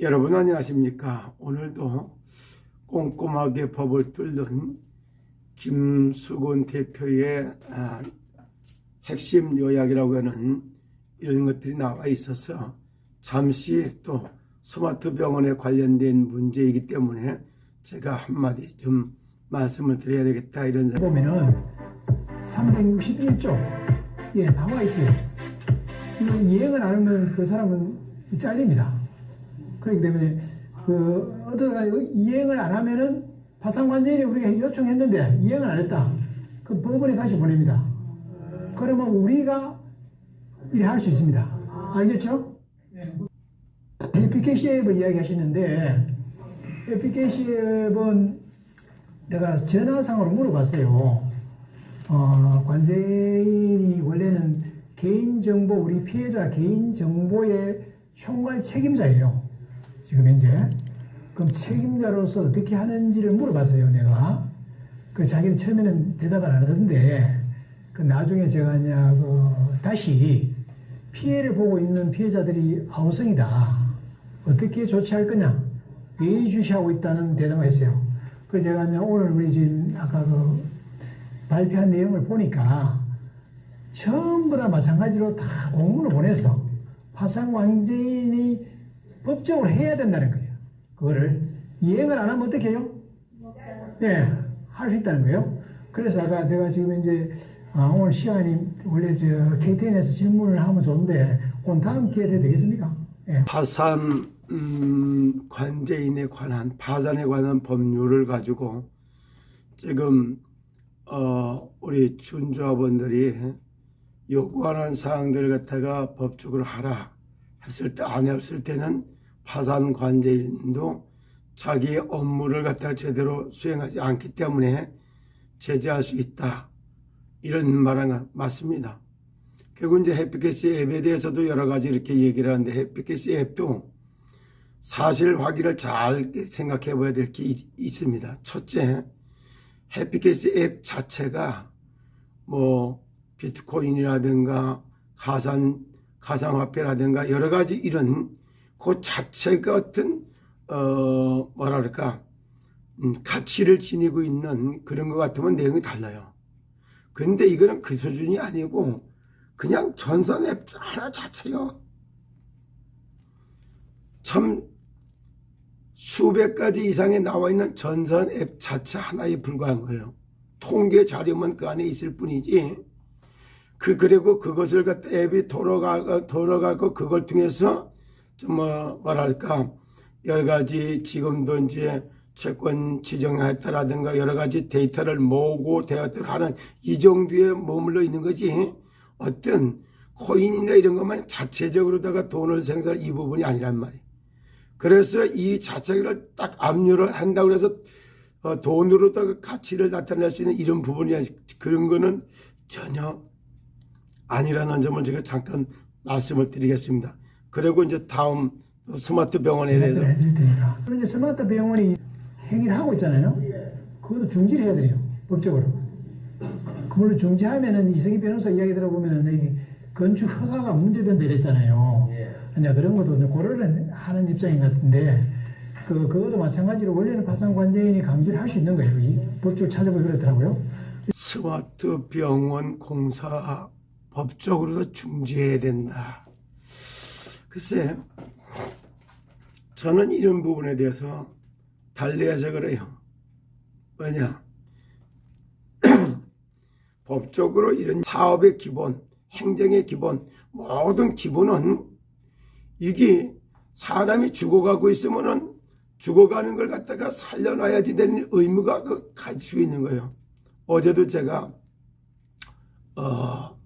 여러분 안녕하십니까? 오늘도 꼼꼼하게 법을 뚫는 김수곤 대표의 아, 핵심 요약이라고 하는 이런 것들이 나와 있어서 잠시 또 스마트 병원에 관련된 문제이기 때문에 제가 한마디 좀 말씀을 드려야 되겠다 이런. 보면은 361조 예 나와 있어요. 이행을 안 하면 그 사람은 잘립니다. 그렇기 때문에 그 어떠가 이행을 안 하면은 파산관제인이 우리가 요청했는데 이행을 안 했다. 그 법원에 다시 보냅니다. 그러면 우리가 일을 할 수 있습니다. 알겠죠? 에피케시 앱을 이야기하시는데 에피케시 앱은 내가 전화상으로 물어봤어요. 어, 관제인이 원래는 개인정보, 우리 피해자 개인정보의 총괄 책임자예요. 지금 현재. 그럼 책임자로서 어떻게 하는지를 물어봤어요, 내가. 그 자기는 처음에는 대답을 안 하던데, 그 나중에 제가 그 다시 피해를 보고 있는 피해자들이 아우성이다. 어떻게 조치할 거냐? 예의주시하고 있다는 대답을 했어요. 그래서 제가 이제 오늘 우리 지금 아까 그 발표한 내용을 보니까 전부 다 마찬가지로 다 공문을 보내서 파산관제인이 법적으로 해야 된다는 거예요. 그거를 이행을 안 하면 어떻게 해요? 예, 할수 있다는 거예요. 그래서 아까 내가 지금 이제 아, 오늘 시간이 원래 저 KTN에서 질문을 하면 좋은데 오늘 다음 기회에 되겠습니까? 예. 파산 음, 관제인에 관한 파산에 관한 법률을 가지고 지금 어, 우리 준조합원들이 요구하는 사항들을 갖다가 법적으로 하라 했을 때 안 했을 때는 파산 관제인도 자기 업무를 갖다가 제대로 수행하지 않기 때문에 제재할 수 있다 이런 말은 맞습니다. 결국 이제 해피캐시 앱에 대해서도 여러 가지 이렇게 얘기를 하는데 해피캐시 앱도 사실 확인을 잘 생각해 봐야 될 게 있습니다. 첫째, 해피캐시 앱 자체가 뭐 비트코인이라든가 가상 가상화폐라든가 여러 가지 이런 그 자체가 어떤 어 뭐랄까 음, 가치를 지니고 있는 그런 것 같으면 내용이 달라요. 근데 이거는 그 수준이 아니고 그냥 전선 앱 하나 자체요. 참 수백 가지 이상에 나와 있는 전선 앱 자체 하나에 불과한 거예요. 통계 자료만 그 안에 있을 뿐이지. 그 그리고 그것을 앱이 돌아가고 돌아가고 그걸 통해서 좀뭐 뭐랄까 여러 가지 지금도 이제 채권 지정했다라든가 여러 가지 데이터를 모으고 대화를 하는 이 정도에 머물러 있는 거지. 어떤 코인이나 이런 것만 자체적으로다가 돈을 생산할 이 부분이 아니란 말이에요. 그래서 이 자체를 딱 압류를 한다고 해서 어, 돈으로다가 가치를 나타낼 수 있는 이런 부분이 그런 거는 전혀 아니라는 점을 제가 잠깐 말씀을 드리겠습니다. 그리고 이제 다음 스마트 병원에 대해서 해드릴 테니까. 스마트 병원이 행위를 하고 있잖아요. 그것도 중지를 해야 돼요. 법적으로. 그걸로 중지하면은 이승희 변호사 이야기 들어보면은 이 건축 허가가 문제된다 이랬잖아요. 이제 그런 것도 고려를 하는 입장인 것 같은데 그 그것도 마찬가지로 원래는 파산관제인이 강제를 할 수 있는 거예요. 이 법적으로 찾아보기 그렇더라고요. 스마트 병원 공사 법적으로도 중지해야 된다. 글쎄, 저는 이런 부분에 대해서 달리 해석을 해요. 왜냐? 법적으로 이런 사업의 기본, 행정의 기본, 모든 기본은 이게 사람이 죽어가고 있으면은 죽어가는 걸 갖다가 살려놔야지 되는 의무가 그 가지고 있는 거예요. 어제도 제가 어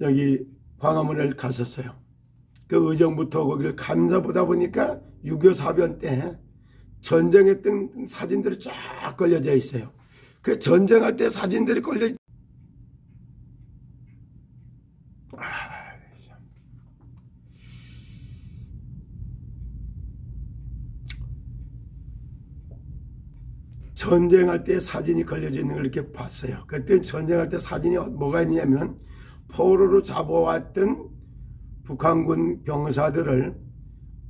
여기 광화문을 갔었어요. 그 의정부터 거기를 감사 보다 보니까 6.25 사변 때 전쟁했던 사진들이 쫙 걸려져 있어요. 그 전쟁할 때 사진들이 걸려 전쟁할 때 사진이 걸려져 있는 걸 이렇게 봤어요. 그때 전쟁할 때 사진이 뭐가 있냐면 포로로 잡아왔던 북한군 병사들을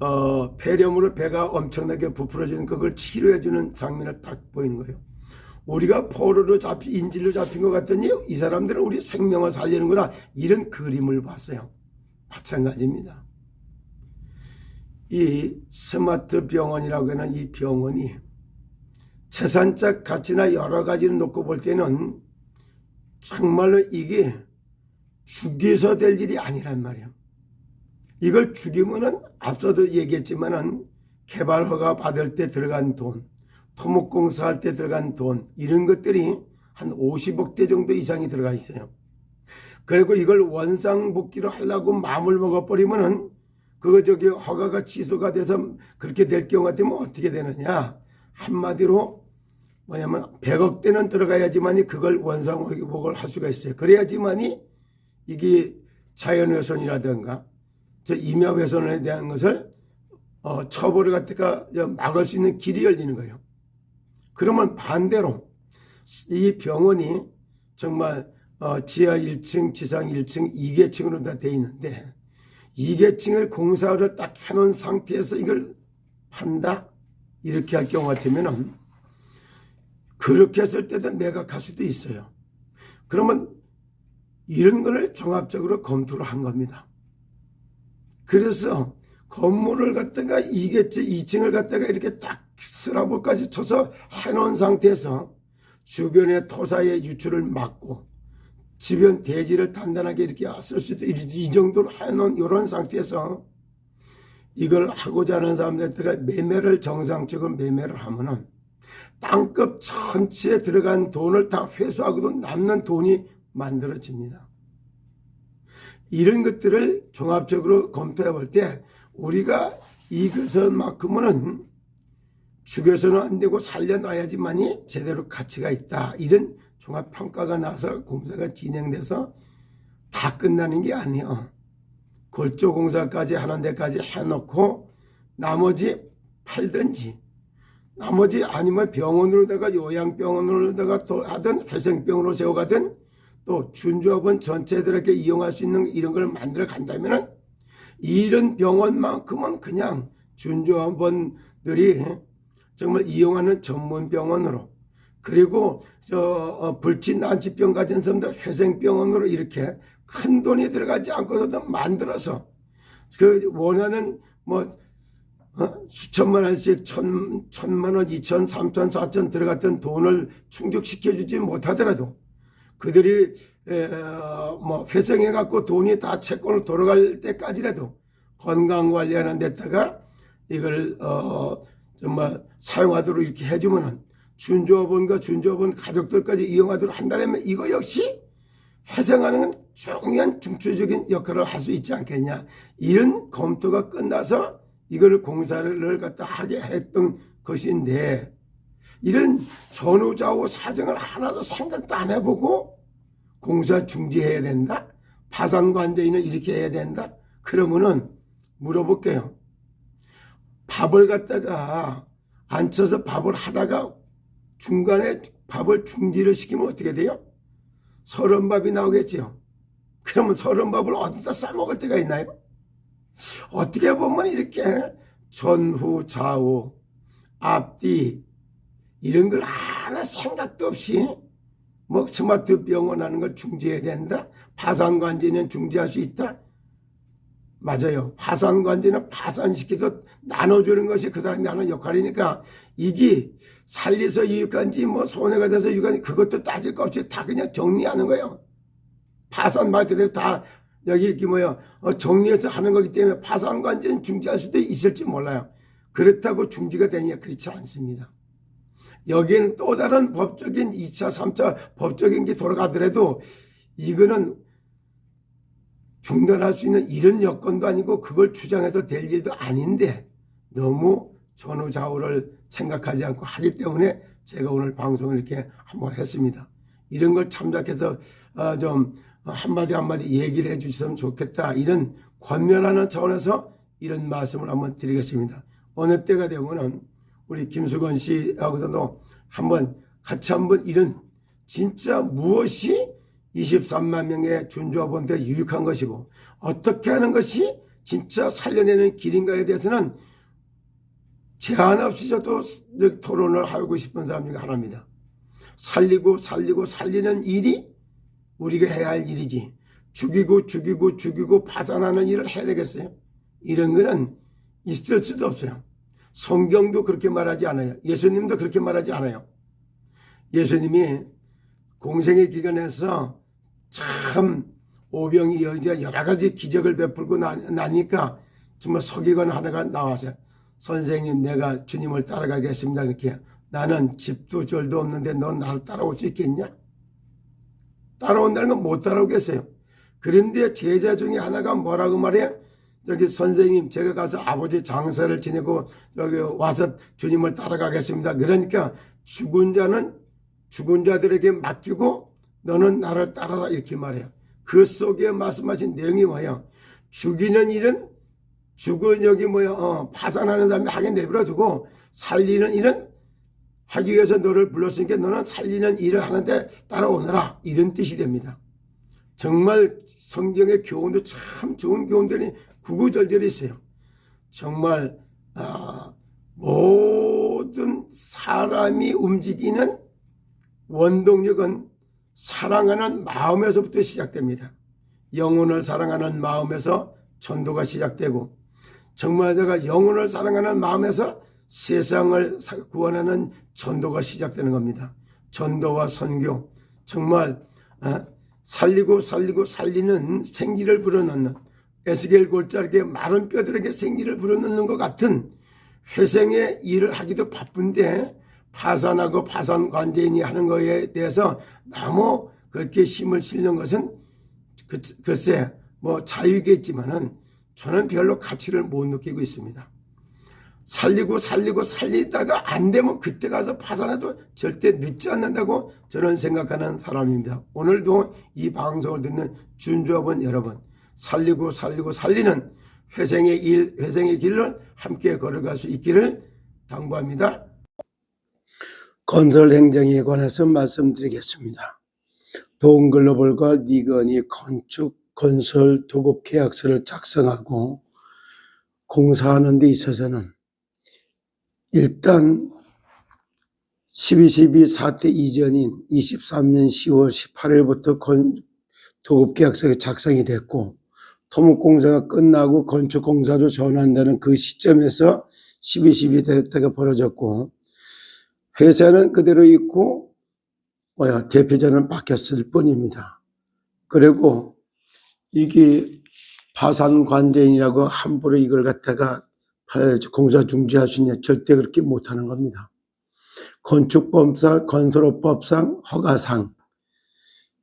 어, 폐렴으로 배가 엄청나게 부풀어지는 그걸 치료해주는 장면을 딱 보이는 거예요. 우리가 포로로 잡히 인질로 잡힌 것 같더니 이 사람들은 우리 생명을 살리는구나 이런 그림을 봤어요. 마찬가지입니다. 이 스마트 병원이라고 하는 이 병원이 재산적 가치나 여러 가지를 놓고 볼 때는 정말로 이게 죽여서 될 일이 아니란 말이에요. 이걸 죽이면은 앞서도 얘기했지만은 개발 허가 받을 때 들어간 돈, 토목 공사 할 때 들어간 돈, 이런 것들이 한 50억 대 정도 이상이 들어가 있어요. 그리고 이걸 원상복귀로 하려고 마음을 먹어버리면은 그거 저기 허가가 취소가 돼서 그렇게 될 경우 같으면 어떻게 되느냐. 한마디로 뭐냐면 100억 대는 들어가야지만이 그걸 원상복귀를 할 수가 있어요. 그래야지만이 이게 자연훼손이라든가 저 임야훼손에 대한 것을 어, 처벌을 갖다가 막을 수 있는 길이 열리는 거예요. 그러면 반대로 이 병원이 정말 어, 지하 1층, 지상 1층, 2계층으로 다 돼 있는데 2계층을 공사를 딱 해놓은 상태에서 이걸 판다? 이렇게 할 경우 같으면은 그렇게 했을 때도 매각할 수도 있어요. 그러면 이런 거를 종합적으로 검토를 한 겁니다. 그래서 건물을 갖다가 2개째 2층을 갖다가 이렇게 딱 스라브까지 쳐서 해놓은 상태에서 주변의 토사의 유출을 막고 주변 대지를 단단하게 이렇게 쓸수 있도록 이 정도로 해놓은 이런 상태에서 이걸 하고자 하는 사람들가 매매를 정상적으로 매매를 하면은 땅끝 전체에 들어간 돈을 다 회수하고도 남는 돈이 만들어집니다. 이런 것들을 종합적으로 검토해 볼 때 우리가 이것만큼은 죽여서는 안 되고 살려놔야지만이 제대로 가치가 있다. 이런 종합평가가 나서 공사가 진행돼서 다 끝나는 게 아니에요. 골조 공사까지 하는 데까지 해놓고 나머지 팔든지 나머지 아니면 병원으로다가 요양병원으로다가 또 하든 회생병으로 세워가든 또 준조합원 전체들에게 이용할 수 있는 이런 걸 만들어 간다면은 이런 병원만큼은 그냥 준조합원들이 정말 이용하는 전문 병원으로 그리고 저 어, 불친 난치병 가진 사람들 회생병원으로 이렇게 큰 돈이 들어가지 않고서도 만들어서 그 원하는 뭐 어? 수천만 원씩 천, 천만 원, 이천, 삼천, 사천 들어갔던 돈을 충족시켜주지 못하더라도 그들이 에, 어, 뭐 회생해 갖고 돈이 다 채권으로 돌아갈 때까지라도 건강 관리하는 데다가 이걸 어 정말 사용하도록 이렇게 해주면은 준조업원과 준조업원 가족들까지 이용하도록 한다면 이거 역시 회생하는 중요한 중추적인 역할을 할 수 있지 않겠냐. 이런 검토가 끝나서 이걸 공사를 갖다 하게 했던 것인데 이런 전후좌우 사정을 하나도 생각도 안 해보고 공사 중지해야 된다 파산관제인을 이렇게 해야 된다 그러면은 물어볼게요 밥을 갖다가 앉혀서 밥을 하다가 중간에 밥을 중지를 시키면 어떻게 돼요? 서른밥이 나오겠죠. 그러면 서른밥을 어디다 싸먹을 때가 있나요? 어떻게 보면 이렇게 전후 좌우 앞뒤 이런 걸 하나 생각도 없이 뭐 스마트 병원 하는 걸 중지해야 된다. 파산관제는 중지할 수 있다. 맞아요. 파산관제는 파산시켜서 나눠주는 것이 그 사람이 하는 역할이니까 이게 살려서 유익한지 뭐 손해가 돼서 유익한지 그것도 따질 거 없이 다 그냥 정리하는 거예요. 파산 말 그대로 다 여기 이렇게 뭐야 어, 정리해서 하는 거기 때문에 파산관제는 중지할 수도 있을지 몰라요. 그렇다고 중지가 되냐 그렇지 않습니다. 여기에는 또 다른 법적인 2차, 3차 법적인 게 돌아가더라도 이거는 중단할 수 있는 이런 여건도 아니고 그걸 주장해서 될 일도 아닌데 너무 전후좌우를 생각하지 않고 하기 때문에 제가 오늘 방송을 이렇게 한번 했습니다. 이런 걸 참작해서 어, 좀 한마디 한마디 얘기를 해주셨으면 좋겠다. 이런 권면하는 차원에서 이런 말씀을 한번 드리겠습니다. 어느 때가 되면은 우리 김수건 씨하고서도 한번 같이 한번 이런 진짜 무엇이 23만 명의 준조합원들 유익한 것이고 어떻게 하는 것이 진짜 살려내는 길인가에 대해서는 제한 없이 저도 토론을 하고 싶은 사람 중에 하나입니다. 살리고 살리고 살리는 일이 우리가 해야 할 일이지. 죽이고 죽이고 죽이고 파산하는 일을 해야 되겠어요? 이런 거는 있을 수도 없어요. 성경도 그렇게 말하지 않아요. 예수님도 그렇게 말하지 않아요. 예수님이 공생의 기간에서 참 오병이 여자 여러 가지 기적을 베풀고 나, 나니까 정말 서기관 하나가 나와서 선생님 내가 주님을 따라가겠습니다. 이렇게 나는 집도 절도 없는데 넌 나를 따라올 수 있겠냐? 따라온다는 건 못 따라오겠어요. 그런데 제자 중에 하나가 뭐라고 말해요? 저기 선생님 제가 가서 아버지 장사를 지내고 여기 와서 주님을 따라가겠습니다. 그러니까 죽은 자는 죽은 자들에게 맡기고 너는 나를 따라라 이렇게 말해요. 그 속에 말씀하신 내용이 뭐예요? 죽이는 일은 죽은 여기 뭐야 어, 파산하는 사람이 하게 내버려 두고 살리는 일은 하기 위해서 너를 불렀으니까 너는 살리는 일을 하는데 따라오너라 이런 뜻이 됩니다. 정말 성경의 교훈도 참 좋은 교훈들이 구구절절히 있어요. 정말 아, 모든 사람이 움직이는 원동력은 사랑하는 마음에서부터 시작됩니다. 영혼을 사랑하는 마음에서 전도가 시작되고 정말 내가 영혼을 사랑하는 마음에서 세상을 구원하는 전도가 시작되는 겁니다. 전도와 선교 정말 어, 살리고 살리고 살리는 생기를 불어넣는 에스겔 골짜기에 마른 뼈들에게 생기를 불어넣는 것 같은 회생의 일을 하기도 바쁜데 파산하고 파산 관제인이 하는 거에 대해서 너무 그렇게 힘을 실는 것은 그, 글쎄 뭐 자유겠지만은 저는 별로 가치를 못 느끼고 있습니다. 살리고 살리고 살리다가 안 되면 그때 가서 파산해도 절대 늦지 않는다고 저는 생각하는 사람입니다. 오늘도 이 방송을 듣는 준주업원 여러분 살리고 살리고 살리는 회생의 일, 회생의 길을 함께 걸어갈 수 있기를 당부합니다. 건설 행정에 관해서 말씀드리겠습니다. 도움글로벌과 니건이 건축, 건설, 도급 계약서를 작성하고 공사하는 데 있어서는 일단 12.12 사태 이전인 23년 10월 18일부터 건, 도급 계약서가 작성이 됐고 토목공사가 끝나고 건축공사로 전환되는 그 시점에서 12.12 때가 벌어졌고 회사는 그대로 있고 뭐야 대표자는 바뀌었을 뿐입니다. 그리고 이게 파산관제인이라고 함부로 이걸 갖다가 공사 중지할 수 있냐 절대 그렇게 못하는 겁니다. 건축법상 건설업법상 허가상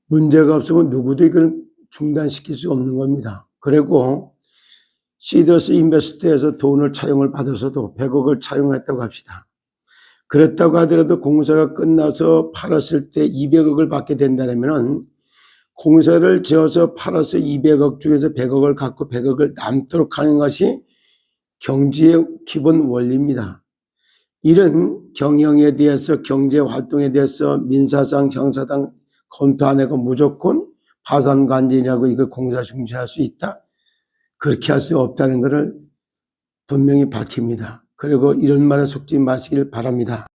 문제가 없으면 누구도 이걸 중단시킬 수 없는 겁니다. 그리고 시더스 인베스트에서 돈을 차용을 받아서도 100억을 차용했다고 합시다. 그랬다고 하더라도 공사가 끝나서 팔았을 때 200억을 받게 된다면 공사를 지어서 팔아서 200억 중에서 100억을 갖고 100억을 남도록 하는 것이 경제의 기본 원리입니다. 이런 경영에 대해서 경제 활동에 대해서 민사상 형사상 검토 안 하고 무조건 파산관제이라고 이걸 공사 중지할 수 있다. 그렇게 할 수 없다는 것을 분명히 밝힙니다. 그리고 이런 말에 속지 마시길 바랍니다.